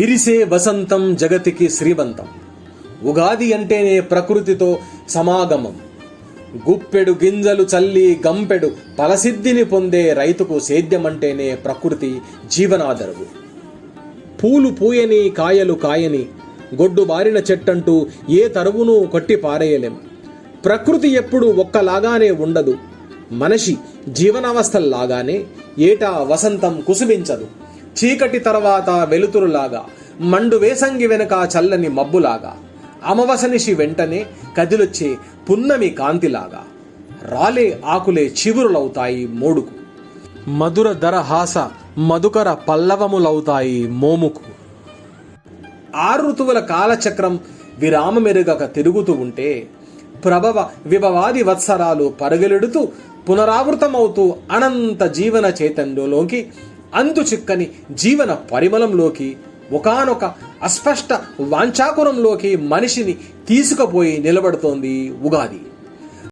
విరిసే వసంతం జగతికి శ్రీవంతం ఉగాది అంటేనే ప్రకృతితో సమాగమం. గుప్పెడు గింజలు చల్లి గంపెడు ఫలసిద్ధిని పొందే రైతుకు సేద్యమంటేనే ప్రకృతి జీవనాదరువు పూలు పూయని కాయలు కాయని గొడ్డు బారిన చెట్టంటూ ఏ తరువును కొట్టి పారేయలేం. ప్రకృతి ఎప్పుడు ఒక్కలాగానే ఉండదు. మనిషి జీవనావస్థల్లాగానే ఏటా వసంతం కుసుమించదు. చీకటి తర్వాత వెలుతురులాగా మండు వేసంగి వెనక చల్లని మబ్బులాగా అమవసనిషి వెంటనే కదిలొచ్చే పున్నమి కాంతిలాగా రాలే ఆకులే చివురులవుతాయి మోడుకు. మధుర దరహాస మధుకర పల్లవములవుతాయి మోముకు. ఆరు ఋతువుల కాలచక్రం విరామమెరుగక తిరుగుతూ ఉంటే ప్రభవ విభవాది వత్సరాలు పరుగెలుడుతూ పునరావృతమవుతూ అనంత జీవన చైతన్యంలోకి చిక్కని జీవన పరిమళంలోకి ఒకానొక అస్పష్ట వాంఛాకురంలోకి మనిషిని తీసుకుపోయి నిలబడుతోంది ఉగాది.